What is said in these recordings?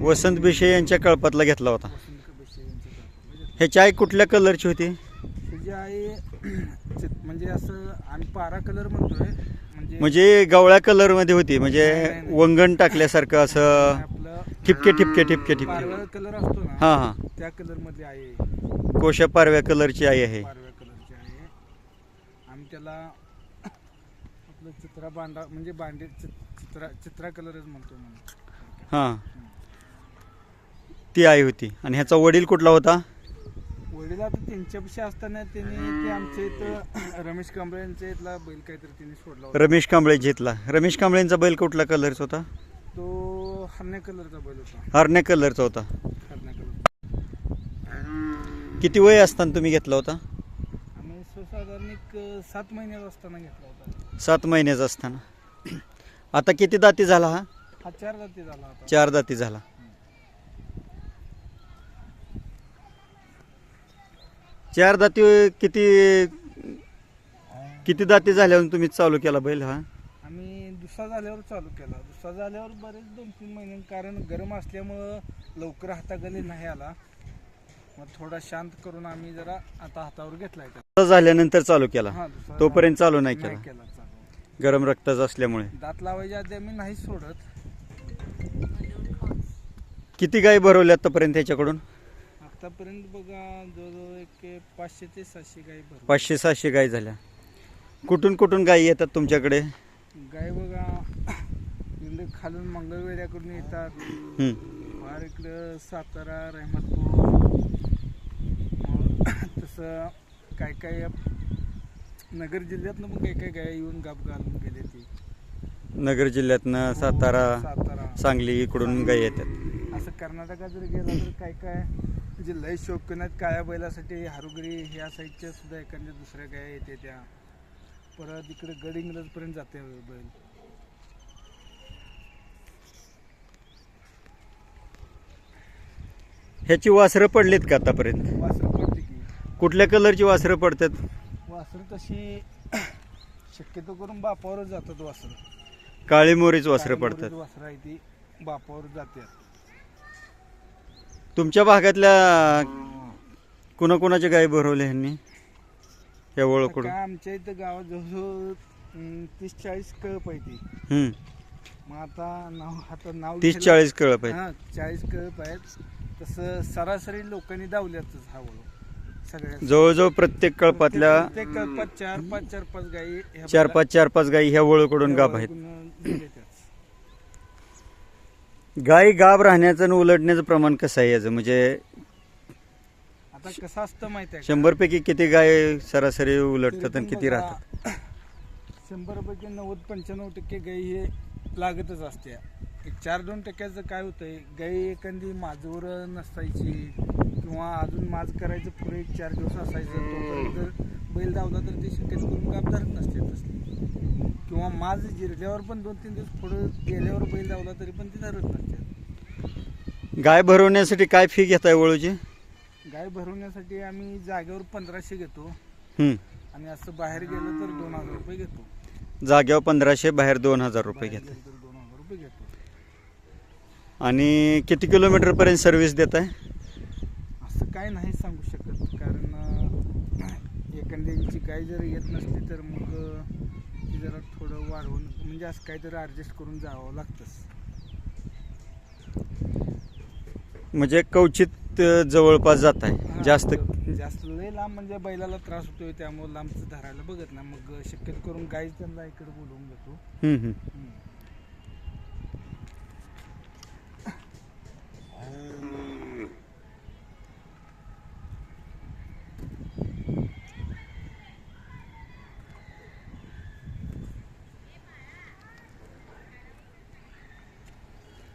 वसंत Bysshe यांच्या कळपातला घेतला होता. ह्याची आई कुठल्या कलरची होती? त्याची आई चित- म्हणजे असं आम्ही पारा कलर म्हणतोय. म्हणजे म्हणजे गवळ्या कलरमध्ये होती म्हणजे. वंगण टाकल्यासारखं असं आपलं ठिपके ठिपके ठिपके ठिपके. कलर असतो ना हां हां. त्या कलर आई आहे. कोशा पारव्या कलरची आई आहे. पारव्या कलरची आहे. आम्ही त्याला आपलं चित्रा बांडा म्हणजे बांडे चित- चित्रा चित्रा कलरच म्हणतो म्हणून. हां. ती आई होती. आणि ह्याचा वडील कुठला होता? वडील आता त्यांच्यापाशी असताना त्यांनी ते आमच्या इथं रमेश कांबळे यांच्या इथला बैल काहीतरी त्यांनी सोडला होता. रमेश कांबळे जितला रमेश कांबळेंचा बैल कुठला कलरचा होता? तो हरण्या कलरचा बैल होता. हरण्या कलरचा होता. हरण्या कलर किती वय असताना तुम्ही घेतला होता? आम्ही एक सात महिन्यात असताना घेतला होता. सात महिन्याचा असताना. आता किती दाती झाला हा? हा चार जाती झाला होता. चार दाती झाला. चार दाती किती किती दाती झाल्यावर तुम्ही चालू केला बैल हा? आम्ही दुसरा झाल्यावर चालू केला. दुसरा झाल्यावर बरेच दोन तीन महिने कारण गरम असल्यामुळं लवकर हाताखाली नाही आला. मग थोडा शांत करून आम्ही जरा आता हातावर घेतलाय त्याला. झाल्यानंतर चालू केला. हा दुसरा तोपर्यंत चालू नाही नाही केला. केला चालू. गरम रक्ताचा असल्यामुळे. दात लावायच्या आधी आम्ही नाही सोडत. किती गायी भरवल्या आतापर्यंत त्याच्याकडून आतापर्यंत बघा जवळजवळ एक पाचशे ते सातशे गाई पाचशे सहाशे गायी झाल्या. कुठून कुठून गायी येतात तुमच्याकडे? गाय बघा इकडे खालून मंगळवेड्याकडून येतात. फार इकडं सातारा रहमतपूर मग तसं काय काय नगर जिल्ह्यातनं पण काही काही गाय येऊन गाप घालून गेले ती. नगर जिल्ह्यातनं सातारा सातारा. सांगली इकडून गायी येतात. असं कर्नाटकात जर गेला तर काय काय म्हणजे लय शौकीन आहेत काळ्या बैलासाठी हारुगरी ह्या साईडच्या सुद्धा एखाद्या दुसऱ्या गाय येते त्या. परत इकडे गड इंग्रजपर्यंत जाते बैल. ह्याची वासरं पडलीत का आतापर्यंत? वासरं पडते की. कुठल्या कलरची वासरं पडतात? वासरं तशी शक्यतो करून बापावरच जातात वासरं. काळी मोरीच वासरं पडतात. वासरं आहे ती बापावर जाते. तुमच्या भागातल्या कुणाकुणाच्या गायी भरवल्या ह्यांनी? या ओळखकडून काय आमच्या इथं गावात जवळजवळ अं, तीस चाळीस कळप आहे ती हम्म. मग आता नाव आता नाव तीस चाळीस कळप आहेत. हा चाळीस कळप आहेत. तसं सरासरी लोकांनी दावल्यातच हा वळू सगळ्या जवळजवळ प्रत्येक कळपातल्या प्रत्येक कळपात चार पाच चार पाच गायी ह्या चार पाच चार पाच गायी ह्या ओळखकडून गाभ आहेत. गायी गाभ राहण्याचं आणि उलटण्याचं प्रमाण कसं आहे याचं? म्हणजे आता कसं असतं माहिती आहे का? शंभर पैकी किती गाय सरासरी उलटतात आणि किती राहतात? शंभर पैकी नव्वद पंच्याण्णव टक्के गाई हे लागतच असते. एक चार दोन टक्क्याचं काय होतंय गाई एखादी माझवर नसायची किंवा अजून माज करायचं पुढे एक चार दिवस असायचं तोपर्यंत बैल धावला तर ते शक्यतो करून धरत नसते तसली. किंवा माज जिरल्यावर पण दोन तीन दिवस पुढे गेल्यावर बैल धावला तरी पण ते धरत नसते. गाय भरवण्यासाठी काय फी घेताय वळूची? गाय भरवण्यासाठी आम्ही जागेवर पंधराशे घेतो. आणि असं बाहेर गेलं तर दोन हजार रुपये घेतो. जाग्यावर पंधराशे बाहेर दोन हजार रुपये बाहेर घेताय गेलं तर दोन हजार रुपये घेतो. आणि किती किलोमीटर पर्यंत सर्व्हिस देत आहे असं काय नाही सांगू शकत कारण अं, एखाद्यांची गाय जर येत नसली तर मग अं, जरा थोडं वाढवून म्हणजे असं काहीतरी ॲडजस्ट करून जावं लागतंच. म्हणजे कवचित अ, जवळपास जात आहे. जास्त जास्त लय लांब म्हणजे बैलाला त्रास होतोय त्यामुळे लांबचं धरायला बघत नाही. मग शक्यतो करून गाय त्यांना इकडे बोलवून घेतो. हम्म, हम्म. हम्म.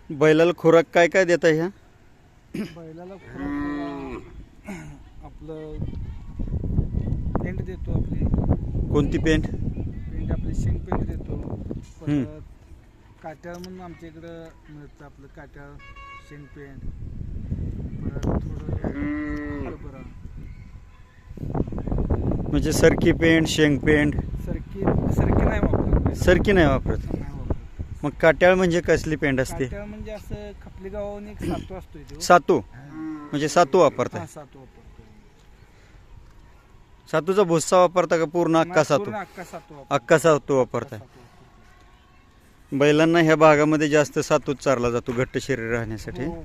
बैलाला खुराक काय काय देत आहे ह्या? बैलाला खुराक आपलं पेंट देतो आपली. कोणती पेंट? पेंट आपली शेंग पेंट देतो. परत काट्याळ म्हणून आमच्या इकडं मिळतं आपलं काट्याळ शेंग पेंट. परत थोडं हरभरा म्हणजे सरकी पेंट शेंग पेंट? सरकी सरकी नाही वापरत. सरकी नाही वापरत. मग काट्याळ म्हणजे कसली पेंड असते? काट्याळ म्हणजे असं खपली गावाहून एक सातू असतोय तो. सातू? म्हणजे सातू वापरताय? हा सातू वापरतो सातूचा भुस्सा वापरता का पूर्ण अक्का सातू? पूर्ण अक्का सातू वापरतो. सातू सातू वापरतो. बैलांना ह्या भागामध्ये जास्त सातूच चारला जातो घट्ट शरीर राहण्यासाठी. हो,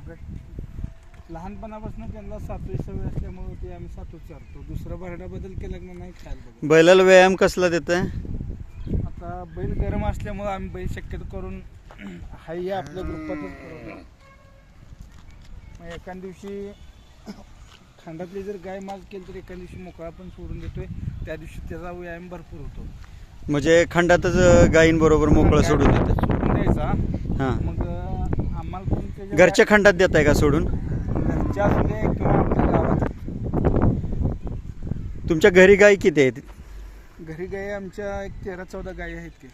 लहानपणापासून त्यांना सातू सवय असल्यामुळे ते आम्ही सातूच चारतो. दुसरा भरडा बदल केला की नाही खायला बैलाला व्यायाम कसला देत आता बैल गरम असल्यामुळे आम्ही बैल शक्यतो करून हाय या आपल्या ग्रुपातच करतो मग एका दिवशी खांडातली जर गाय माल केली तर एका दिवशी मोकळा पण सोडून देतोय. त्या दिवशी त्याचा व्यायाम भरपूर होतो. म्हणजे खंडातच गायींबरोबर मोकळं सोडून गाय देत सोडून द्यायचा. हां. मग आम्हाला पण त्याच्या घरच्या खंडात देताय का सोडून? घरच्या असू दे किंवा गावात. तुमच्या घरी गाय किती आहेत? घरी गाय आमच्या एक तेरा चौदा गाय आहेत की.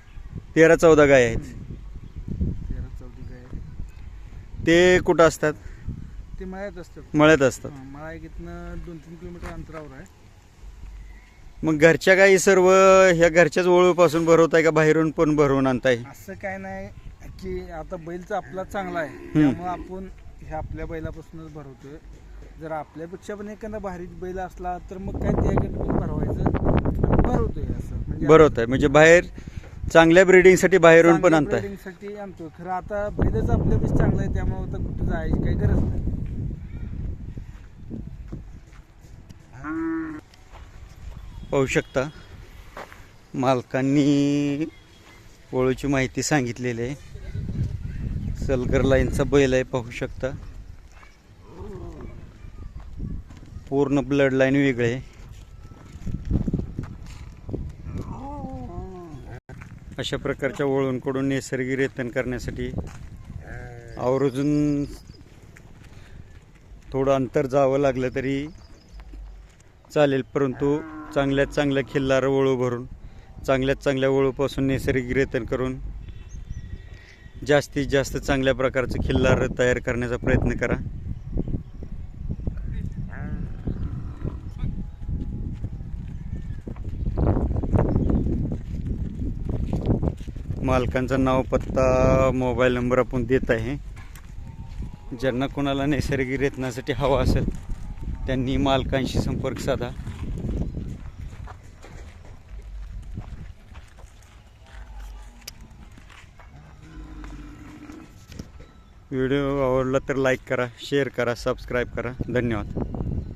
तेरा चौदा गाय आहेत. तेरा चौदा गाय आहेत. ते कुठं असतात? ते मळ्यात असतात. मळ्यात असतात. हा, मळा एक इथनं दोन तीन किलोमीटर अंतरावर आहे. मग घरच्या गायी सर्व ह्या घरच्याच ओळूपासून भरवताय का बाहेरून पण भरवून आणताय? असं काय नाही की आता बैलचा आपला चांगला आहे. त्यामुळे आपण ह्या आपल्या बैलापासूनच भरवतोय. जर आपल्यापेक्षा पण एखादा भारी बैल असला तर मग काय त्याकडे पण भरवायचं? भरवतोय असं. म्हणजे भरवताय म्हणजे बाहेर चांगल्या ब्रिडिंगसाठी बाहेरून पण चांगल्या आणताय. breeding साठी आणतो खरं आता बैलच आपल्यापेक्षा चांगला आहे त्यामुळे आता कुठं जायची काही गरज नाही. पाहू शकता मालकांनी ओळूची माहिती सांगितलेली आहे. सलगर लाईनचा बैल आहे पाहू शकता. पूर्ण ब्लड लाईन वेगळे आहे. अशा प्रकारच्या वळूंकडून नैसर्गिक रेतन करण्यासाठी आवर्जून थोडं अंतर जावं लागलं तरी चालेल परंतु चांगल्यात चांगल्या खिल्लार वळू भरून चांगल्यात चांगल्या वळूपासून नैसर्गिक रेतन करून जास्तीत जास्त चांगल्या प्रकारचं खिल्लार तयार करण्याचा प्रयत्न करा. मालकांचं नाव पत्ता मोबाईल नंबर आपण देत आहे. ज्यांना कोणाला नैसर्गिक रेतनासाठी हवा असेल त्यांनी मालकांशी संपर्क साधा. व्हिडिओ आवडला तर लाईक करा शेअर करा सबस्क्राईब करा. धन्यवाद.